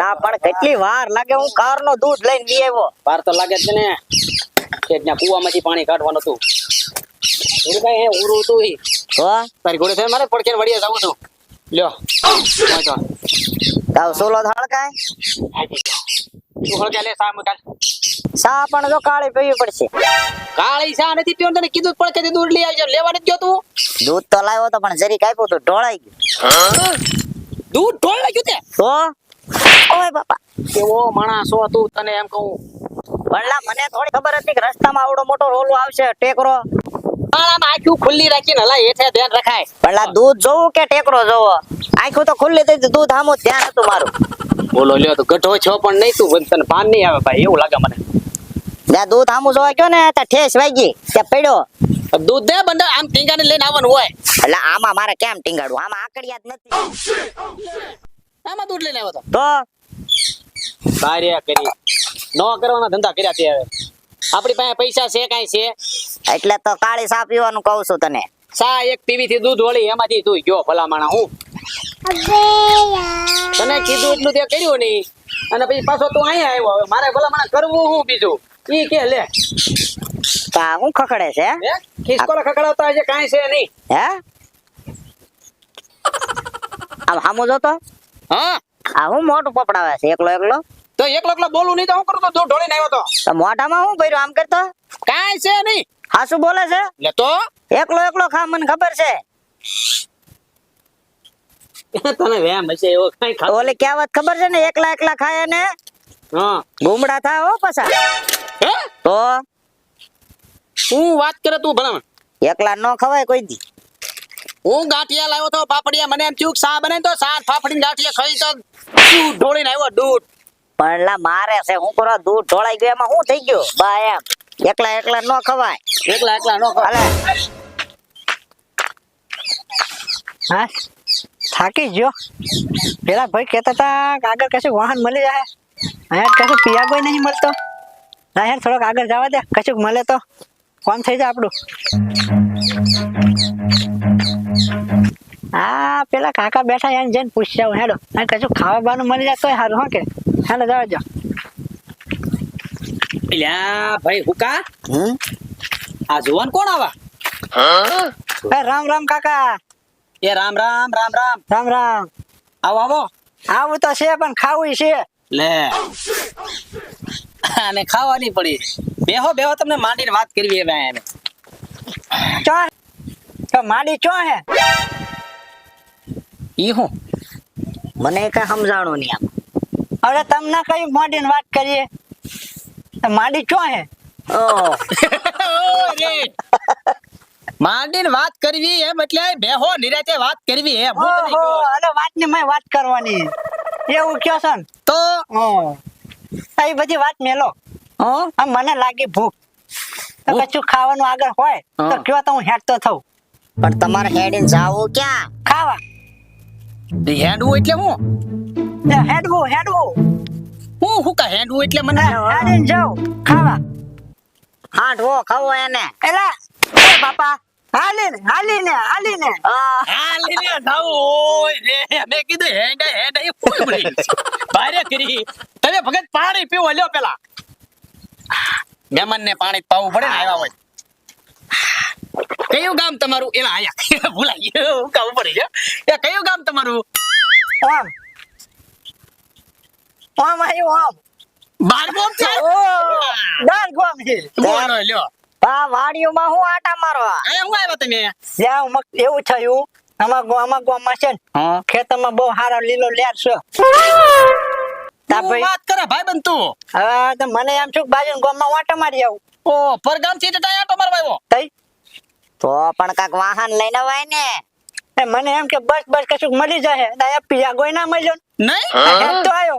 લા પણ કેટલી વાર લાગે હું કાર નો દૂધ લઈને બી આવ્યો? વાર તો લાગે છે ને કે ત્યાં કુવામાંથી પાણી કાઢવાનું હતું. થોડું કઈ હે ઉરું હતું ઈ. તો તારી ઘોડે થઈને મારે પડકે વળીએ જવું છું લ્યો તો તાવ સોલો થાળ કાય તું હળકે લે સામ કાલ સા પણ જો કાળી પીવી પડશે. કાળી શા નથી પીવું તને કીધું જ પડકે દૂધ લઈ આવજો. લેવા નથી ગયો તું? દૂધ તો લાવ્યો તો પણ જરીક આપ્યું તો ઢોળાઈ ગયું. દૂધ ઢોળ ગયું તે? તો ઓય બાપા. કેવો માણસ હો તું તને એમ કહું. વલ્લા મને થોડી ખબર હતી કે રસ્તામાં આવડો મોટો રોલો આવશે ટેકરો. આખું ખુલ્લી રાખીને હલા હેઠે ધ્યાન રખાય. વલ્લા દૂધ જોવું કે ટેકરો જોવો? આખું તો ખુલ્લી થઈ હતી, દૂધ આમું ધ્યાન હતું મારું. બોલો લ્યો તો ગઢો છો પણ નહીં તું તને પાન નહીં આવે ભાઈ એવું લાગે મને. જ્યાં દૂધ આમું જોવા ગયો ને ત્યાં ઠેસ વાગી ત્યાં પડ્યો. દૂધ દે બંદર આમ ટીંગાને લઈને આવવાનું હોય. એટલે આમાં મારે કેમ ટીંગાડવું? આમાં આકડિયા જ નથી આમાં દૂધ લઈને આવ્યો તો. કાર્ય કરી. નો કરવાના ધંધા કર્યા તે હવે. આપણી પાસે પૈસા છે કાંઈ છે? એટલે તો કાળી સા પીવાનું કહું છું તને. સા એક પીવી થી દૂધ વળી એમાંથી તું ગયો ભલામણા હું? તને કીધું એટલું તે કર્યું નહીં. અને પછી પાછો તું અહીંયા આવ્યો. હવે મારે ભલામણા કરવું હું બીજું? ઈ કે લે. તા હું ખખડે છે? હે? ખિસકોલા ખખડાવતા છે કાઈ છે નહીં. હે? આમ હામો જોતો? હા? આ હું મોટું પપડાવે છે એકલો એકલો? તો એકલો એકલો બોલું નહીં તો હું કરું? તો દૂધ ઢોળીને આવ્યો તો. તો મોઢામાં હું ભર્યું? આમ કરતો? કાંઈ છે નહીં. હાસુ બોલે છે? લે તો. એકલો એકલો ખા મને ખબર છે. તને વેમ હશે એવો કાંઈ ખાતો ઓલી કહેવત ખબર છે ને? એકલા એકલા ખાય ને? હા. ગુમડા થાય હો પછા. હે? તો? હું વાત કરે તું ભલામણ? એકલા ન ખવાય કોઈ દી. હું ગાંઠિયા લાવ્યો તો પાપડિયા મને એમ થયું કે સા બને તો સાર ફાફડીને ગાંઠિયા ખાઈ તો દૂધ ઢોળીને આવ્યો દૂધ? પણ લા મારે છે હું કરો દૂધ ઢોળાઈ ગયો એમાં શું થઈ ગયું? બા એમ એકલા એકલા નો ખવાય. એકલા એકલા નો ખવાય. હા? થાકી ગયો? પેલા ભાઈ કહેતા હતા કે આગળ કશું વાહન મળી જાય. અહીંયા કશું પિયા કોઈ નહીં મળતો. ના યાર થોડોક આગળ જવા દે કશુંક મળે તો. ફોન થઈ જાય આપણું. હા પેલા કાકા બેઠા એને જઈને પૂછ્યા આવું હેડો. અને કશું ખાવા બાનું મળી જાય તો સારું હા કે? હેડો જવા જાવ એલ્યા ભાઈ હુકા આ જોવાન કોણ આવા? રામ રામ કાકા. એ રામ રામ રામ રામ. રામ રામ. આવો આવો. આવું તો છે પણ ખાવું છે. લે. અને ખાવાની પડી. બેહો બેહો તમને માંડીને વાત કરવી હવે એને ચો તો માડી ચો હે? ઈ હું? મને કઈ સમજાણું નહીં આમ. હવે તમને કઈ મોડીને વાત કરીએ? માંડી ચો હે? માંડીને વાત કરવી એમ એટલે બેહો નિરાતે વાત કરવી એમ. હું વાત. અરે વાતની મેં વાત કરવાની. એવું કયો છો ને? તો. એ બધી વાત મેલો. હં? મને લાગી ભૂખ. તો કશું ખાવાનું આગળ હોય તો. કયો તો હું હેડતો થઉં. પણ તમારે હેડીને જાવું ક્યાં? ખાવા. હેંડવું એટલે હું? એ હેડવું હેડવું હું. હું કા હેંડવું એટલે મને હેડીને જાઉં ખાવા. હાંઠવો ખાવો એને. એલા એ બાપા હાલીને હાલીને હાલીને. હાલીને જાવ ઓય રે. મેં કીધું હેંડા હેંડા એ ફૂલ પડી ભારે કરી. તમે ભગત પાણી પીવો લ્યો પેલા. મહેમાન ને પાણી પાવું પડે ને આવ્યા હોય. કયું ગામ તમારું? એલા આયા ભૂલાઈ હું કામ પડી એ કયું ગામ તમારું? ઓમ. ઓમ આવ્યું ઓમ. બાર છે? ઓ દાળ ગોમ છે. બોલો લ્યો. આ વાડીઓમાં હું આટા મારો એ હું આવ્યો તમે? જ્યાં એવું થયું આમાં ગામમાં ગામમાં છે ને ખેતરમાં બહુ સારો લીલો લેર છે. તા તું વાત કરે ભાઈ બન તું હવે મને એમ છું બાજુ ગામમાં વાટા મારી આવું. ઓ પરગામથી જતા આટો મારવા આવ્યો. તઈ? તો પણ કાક વાહન લઈને વાય ને. એ મને એમ કે બસ બસ કશું મળી જાય. દાયા પિયા ગોઈ ના મળ્યો. નહીં? તો આયો.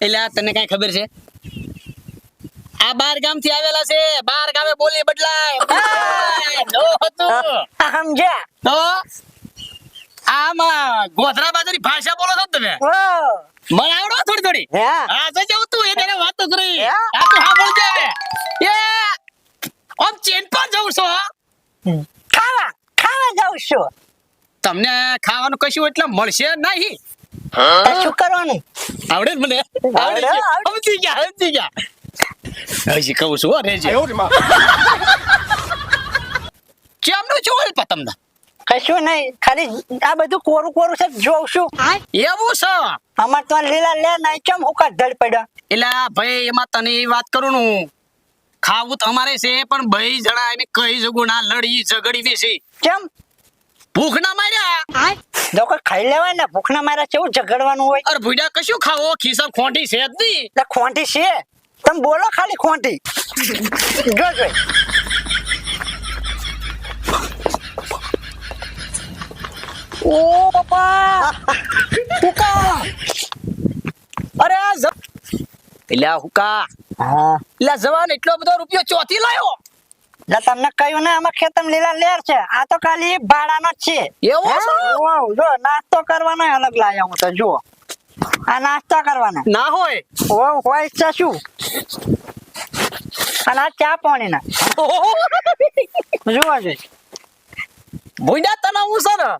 એટલે આ તને કઈ ખબર છે? આ બાર ગામથી આવેલા છે. બાર ગામે બોલી બદલાય. નો હતું. સમજ્યા? તો આમાં ગોધરા બાજુની ભાષા બોલો છો તમે? ઓ. મને આવડો થોડી થોડી. હે? હા તો જવું તું એને વાત કરી આ તો હા બોલજે એ આમ ચેન પર જવું છો ખાવા ખાવા જાઉં છું. તમને ખાવાનું કશું એટલે મળશે નહીં. શું કરવાનું? આવડે મને. આવડે સમજી ગયા સમજી ગયા. હજી કહું છું અરે જે કેમનું જોઈ પા તમને? કશું નહીં. ખાલી આ બધું કોરું કોરું છે જોઉં છું. એવું છે? અમાર તો લીલા લે નહીં કેમ હું ધડ પડ્યા? એટલે આ ભાઈ એમાં તને એ વાત કરું નું. ખાવું તમારે છે પણ ભાઈ જણા એમ કઈ જગું ના લડી ઝઘડી છે કેમ? ભૂખ ના માર્યા? જો કોઈ ખાઈ લેવાય ને ભૂખ ના માર્યા કેવું ઝઘડવાનું હોય? અરે ભૂડા કશું ખાવો? ખીસા ખોટી છે જ નહીં. ખોંટી છે? તમે બોલો ખાલી ખોંટી. જો જોઈ ઓ બાપા! હુકા! અરે એટલે હુકા. હા. આ જવાન એટલો બધો રૂપિયો ચોથી લાયો? એટલે તમને કહ્યું ને આમાં ખેતમ લીલા લેર છે. આ તો ખાલી ભાડાનો જ છે. એવું? જો નાસ્તો કરવાનો અલગ લાયા હું તો જો આ નાસ્તો કરવાનો. ના હોય? ઓ હોય છે શું? અને આ ચા પાણી ના. જુઓ છે ભૂડા તને હું છે ને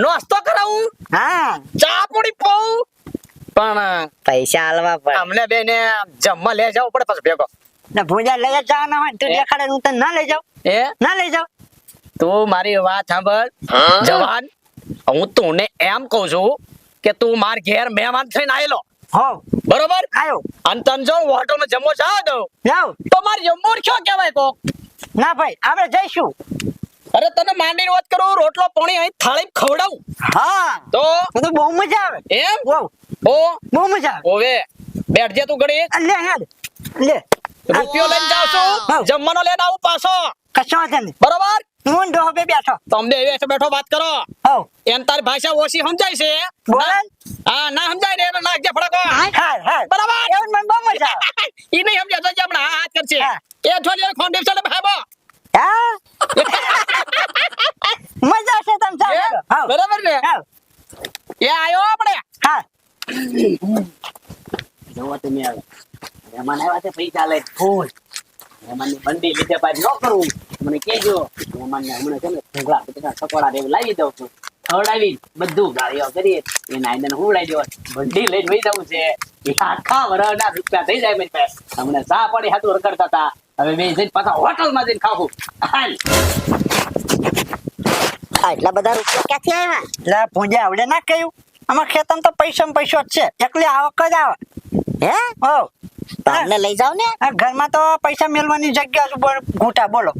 નાસ્તો કરાવું? હા. ચા પોડી પાઉં? પણ પૈસા હાલવા પડે. અમને બેને જમવા લઈ જાવ પડે પછી ભેગો. ને ભૂજા લઈ જવાના હોય તું દેખાડે હું તને ના લઈ જાવ એ ના લઈ જાવ તું મારી વાત સાંભળ. જવાન હું તુંને એમ કહું છું કે તું માર ઘેર મહેમાન થઈને આયેલો. હો. બરોબર? આયો. અને તને જો હોટલમાં જમવો જાવ દઉં જાવ તો મારે જમવો ક્યાં કહેવાય કોક. ના ભાઈ આપણે જઈશું. અરે તને માંડીને વાત કરું રોટલો પાણી અહીં થાળી ખવડાવું. હા. તો? હું બહુ મજા આવે. એમ? ઓ બહુ? મજા આવે. ઓવે બેઠજે તું ઘડી. લે હેડ. લે. રૂપિયો લઈને જાવ છું જમવાનો લઈને આવું પાછો. કશો વાંધો નહીં. બરોબર? હું ડોહો બેઠો. તમને બેઠો બેઠો વાત કરો. હો એમ તારી ભાષા ઓછી સમજાય છે? બોલ? હા ના સમજાય ને એને નાખજે ફડકો હા હા બરાબર? એવું મને બહુ મજા આવે. ઈ નહીં સમજાતો જે હમણાં હાથ કરશે. એ છોડી ફાઉન્ડેશન ભાઈબો હા મજા છે તમે ચાલો હા બરાબર ને હા એ આયો આપણે હા જોવો તમે હવે આવ્યા પૈસા લઈ ફૂલ મહેમાનની બંડી લીધે પાછી ન કરવું મને કહેજો મહેમાનને હમણાં છે ને ઢોકળા બટેટા સકોડા એવું લાવી દઉં છું. ખવડાવી બધું ગાળીઓ કરી એને આઈને હુવડાવી દેવા. બંડી લઈને વહી જવું છે. એ આખા વરના રૂપિયા થઈ જાય મને પાસે હમણાં ચા પાણી હાથું રખડતા હતા. હવે મેં જઈને પાછા હોટલમાં જઈને ખાવું. હાલ. એટલા બધા રૂપિયા ક્યાંથી આવ્યા? એટલે પૂંજે આવડે ના કહ્યું. આમાં ખેતમ તો પૈસા પૈસો જ છે. એકલી આવક જ આવે. હે? હો તમને લઈ જાવ ને. ઘરમાં તો પૈસા મેળવાની જગ્યા છે બોલ ઘૂંટા બોલો.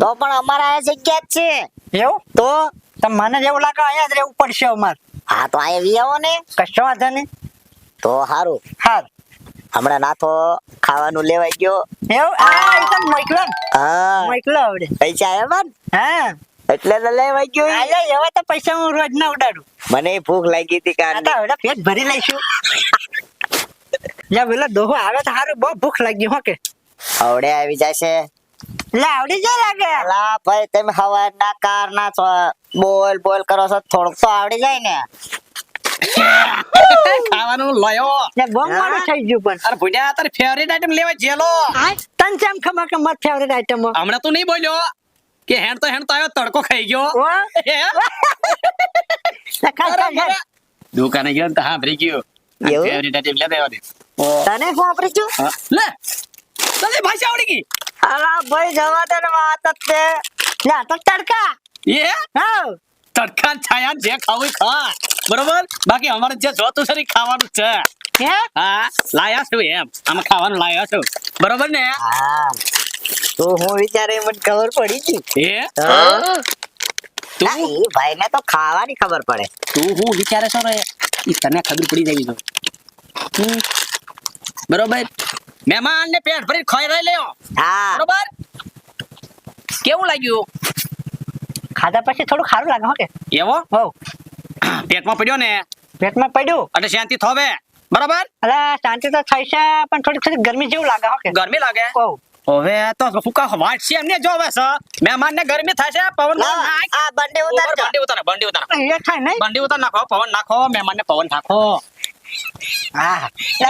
તો પણ અમારા આ જગ્યા જ છે. એવું? તો? મને જેવું લાગે અહીંયા જ રહેવું પડશે અમારે. હા તો અહીંયા વી આવો ને. કશો વાંધો નહીં. તો સારું હા હમણાં નાથો ખાવાનું લેવાઈ ગયો. એવું? આ એ તો મોકલો હા. મોકલો આવડે. પૈસા આવ્યા હા. એટલે તો લેવાઈ ગયો એવા તો પૈસા હું રોજ ના ઉડાડું. મને ભૂખ લાગી હતી કારણ. હવે પેટ ભરી લઈશું. યા પેલો દોહો આવે તો સારું બહુ ભૂખ લાગી હો કે. આવડે આવી જશે. લે આવડી જાય લાગે લા ભાઈ તમે હવારના કાર ના છો બોલ બોલ કરો છો થોડુંક તો આવડી જાય ને. ખાવાનું લયો. લે બહુ મોડું થઈ ગયું પણ. અરે ભૂડ્યા તારી ફેવરેટ આઈટમ લેવા જેલો. તને ખબર કે મત ફેવરેટ આઈટમ હમણાં તું નહીં બોલ્યો કે હેણ તો હેણ તો આવ્યો તડકો ખાઈ ગયો. દુકાને ગયો ને તો હા ભરી ગયો ફેવરેટ આઈટમ. તને શું વાપરી છું? લે તને ભાષા આવડી ગઈ. અલા ભાઈ જવા દે ને વાત જ લે તો તડકા. એ? હા. તડકા છાયા જે ખાવું ખા. બરોબર? બાકી અમારે જે જોતું છે ખાવાનું છે. હે? હા લાયા છું એમ. આમાં ખાવાનું લાયા છું. બરોબર ને? હા. તો હું વિચારે મને ખબર પડી ગઈ. એ? તું? ભાઈ ને તો ખાવાની ખબર પડે. તું હું વિચારે છો તને ખબર પડી જવી હમ. બરોબર? મહેમાન ને પેટ ભરી ખાઈ લેયો. હા. બરોબર? કેવું લાગ્યું? ખાધા પછી થોડું ખારું લાગે હો કે? એવો? હો પેટમાં પડ્યો ને? પેટમાં પડ્યું? એટલે શાંતિ થોવે બરાબર? અલે શાંતિ તો થઈ છે પણ થોડી થોડી ગરમી જેવું લાગે હો કે? ગરમી લાગે? હો હવે તો ફૂકા વાટ છે એમને જોવે છે મહેમાન ને ગરમી થશે પવન. આ બંડી ઉતાર બંડી ઉતારો બંડી ઉતાર. એ થાય નહીં. બંડી ઉતાર નાખો પવન નાખો મહેમાન ને પવન નાખો. હા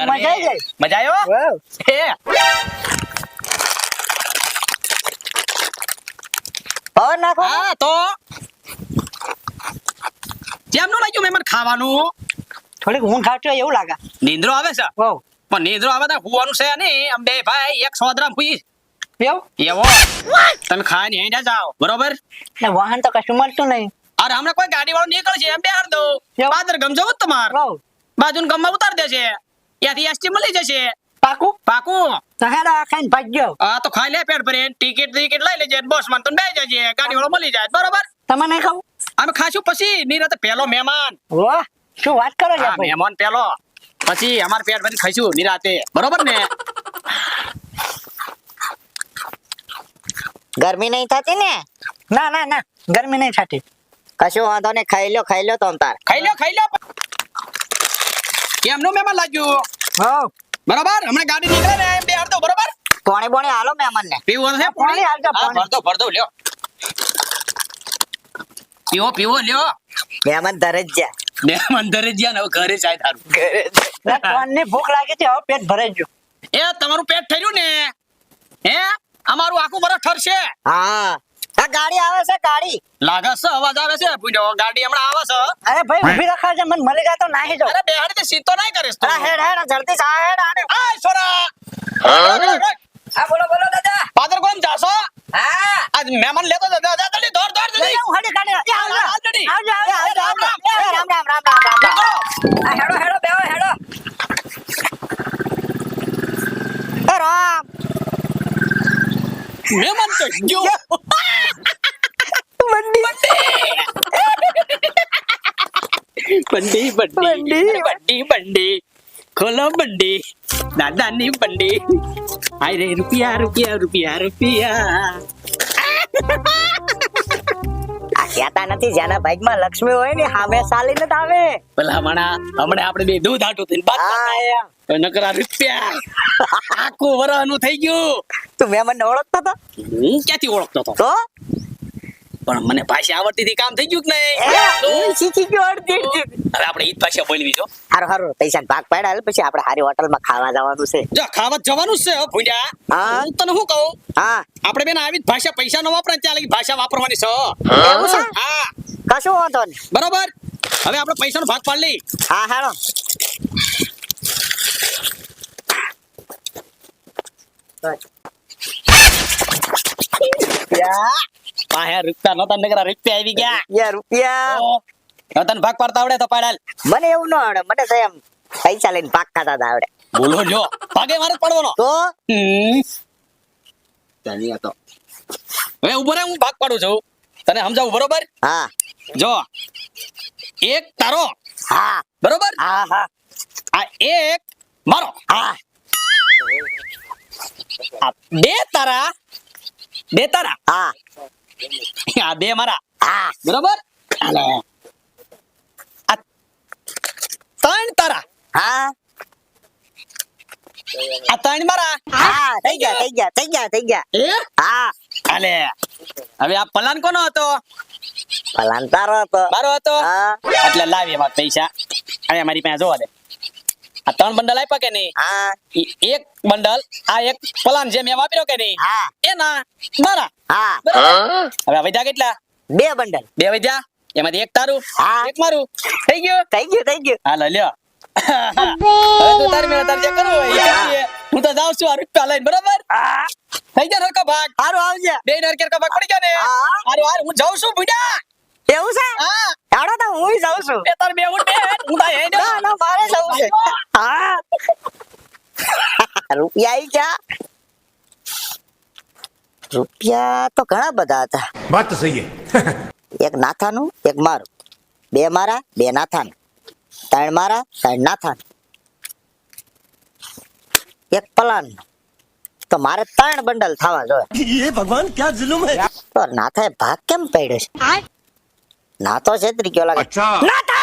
મજા આવી ગઈ? મજા આવ્યો પવન નાખો. હા તો? કેમનું લાગ્યું મહેમાન ખાવાનું. થોડીક ઊંઘ આવતી એવું લાગે. નિંદ્રો આવે છે? પણ નિંદ્રો આવે તો હુવાનું છે નહીં. આમ બે ભાઈ એક સોદરા ફૂઈ એવું? એવો. તમે ખાઈને હેડ્યા જાઓ બરોબર? ને વાહન તો કશું મળતું નહીં. અરે હમણાં કોઈ ગાડી વાળો નીકળશે એમ બેહાર દો પાદર ગમજો તમારે. બાજુ ગામમાં ઉતાર દેશે ત્યાંથી એસટી મળી જશે. પાકું? પાકું. તો ખાઈને ભાગ્યો આ તો ખાઈ લે પેટ ભરીને. ટિકિટ ટિકિટ લઈ લેજે. બસમાં તો બે જજે. ગાડી વાળો મળી જાય. બરોબર? તમે નહીં ખાવું? અમે ખાશું પછી. નિરાતે પેલો મહેમાન. વાહ શું વાત કરો છો મહેમાન પેલો પછી અમાર પેટ ભરી ખાઈશું નિરાતે બરોબર ને? ગરમી નહીં થતી ને? ના ના ના. ગરમી નહીં થતી. કશું વાંધો ને ખાઈ લો ખાઈ લો તમ તાર. ખાઈ લો ખાઈ લો. કેમનું મહેમાન લાગ્યું. હા. બરાબર? હમણાં ગાડી નીકળે ને એમ બે દો બરાબર? પોણી પોણી હાલો મહેમાન ને પીવો છે પાણી? આપજો, હા, પાણી. ભરદો ભરદો લ્યો. પીવો પીવો લ્યો. મહેમાન ધરે જ જા મહેમાન ઘરે જા ને હવે ઘરે જાય તારું. ની ભૂખ લાગી છે હવે પેટ ભરાઈ ગયું. એ તમારું પેટ ઠર્યું ને? હે? અમારું આખું બરફ ઠરશે. હા. આ ગાડી આવે છે ગાડી. લાગે છે અવાજ આવે છે. પૂછો ગાડી હમણાં આવે છે? અરે ભાઈ ઊભી રખાવ છે મને મળી જાય તો નાહી જાઓ. અરે બેહાડી તે સીધો નહીં કરીશ તું. અરે હેડ હેડ જલ્દી સા હેડ આને આય છોરા. હા? બોલો બોલો. દાદા. પાદર કોમ જાશો? હા. આજ મહેમાન લેતો જા જા, જા જલ્દી દોડ દોડ જલ્દી હું હડી કાઢી. એ આવજો. હાલ, જલ્દી. આવજો એ આવજો આવજો, આવજો આવજો. એ રામ રામ રામ રામ રામ રામ. નીકળો. આ હેડો હેડો બેહો હેડો. એ રામ. મહેમાન તો ગયો. બંડી બંડી બંડી બંડી ખોલો બંડી દાદાની બંડી હાય રે રૂપિયા રૂપિયા રૂપિયા રૂપિયા આ કહેતા નથી જેના ભાગમાં લક્ષ્મી હોય ને સામે સાલી ન આવે પેલા હમણાં હમણાં આપણે બે દૂધ આટું થઈને બાત નકરા રૂપિયા આખું વરહનું થઈ ગયું તું મેં મને ઓળખતો તો હું ક્યાંથી ઓળખતો હતો તો પણ મને ભાષા આવડતી હતી કામ થઈ ગયું કે નહીં? શીખી ગયો અડધી હવે આપણે ઈ ભાષા બોલવી છો હારું હારો પૈસા ભાગ પાડ્યા હાલ પછી આપણે હારી હોટલમાં ખાવા જવાનું છે. જો ખાવા જવાનું છે હો ભૂંડા હા. હું તને શું કહું? હા. આપણે બેન આવી ભાષા પૈસા નો વાપરે ત્યાં લગી ભાષા વાપરવાની છે એવું છે? હા. કશું વાંધો નહીં. બરોબર? હવે આપણે પૈસાનો ભાગ પાડ લઈ હા હાલો. પાસે રૂપિયા નતા રૂપિયા આવી ગયા. રૂપિયા નતન તને ભાગ પાડતા આવડે તો પાડાલ. મને એવું ન આવડે મને તો એમ પૈસા લઈને ભાગ ખાતા હતા આવડે. બોલો લ્યો ભાગે મારે પડવાનો. તો? હમ. તો. હવે ઊભો રે હું ભાગ પાડું છું. તને સમજાવું બરોબર? હા. જો. એક તારો. હા. બરોબર? હા હા. આ એક મારો. હા. બે તારા બે તારા. હા. આ બે મારા. હા બરોબર? અને આ ત્રણ તારા. હા. આ ત્રણ મારા. હા થઈ ગયા થઈ ગયા થઈ ગયા થઈ ગયા. એ હા. આલે હવે આ પલાન કોનો હતો? પલાન તારો હતો. મારો હતો? હા. એટલે લાવી એમાં પૈસા. અને મારી પાસે જોવા દે. આ ત્રણ બંડલ આપ્યા કે નહીં? હા. એક બંડલ આ એક પલાન જે મેં વાપર્યો કે નહીં? હા. એના મારા. હા. હવે વધ્યા કેટલા? બે બંડલ. બે વધ્યા? એમાંથી એક તારું હા. એક મારું. થઈ ગયું? થઈ ગયું થઈ ગયું. હાલો લ્યો. તું તારી મેળે તારે કરવું હોય હું. તો જાઉં છું આ રૂપિયા લઈને બરાબર? થઈ ગયા હરકો ભાગ? સારું આવજે. બે નરકેર કા ભાગ પડી ગયા ને. હા. હારું હારું હું જાઉં છું ભૂડા. એવું છે? હા. હેડો તો હું જાઉં છું. બે તાર બે હું તાર હે ના ના મારે જાઉં છે. હા. રૂપિયા આવી ગયા. રૂપિયા તો ઘણા બધા હતા. વાત સહી એક નાથાનું એક મારું. બે મારા બે નાથાનું. ત્રણ મારા ત્રણ નાથાન. એક પલાન તો મારે ત્રણ બંડલ થવા જોઈએ. એ ભગવાન ક્યાં જુલુમ હે? તો નાથાએ ભાગ કેમ પડ્યો છે? નાતો છેતરી ગયો લાગે. અચ્છા. નાથા!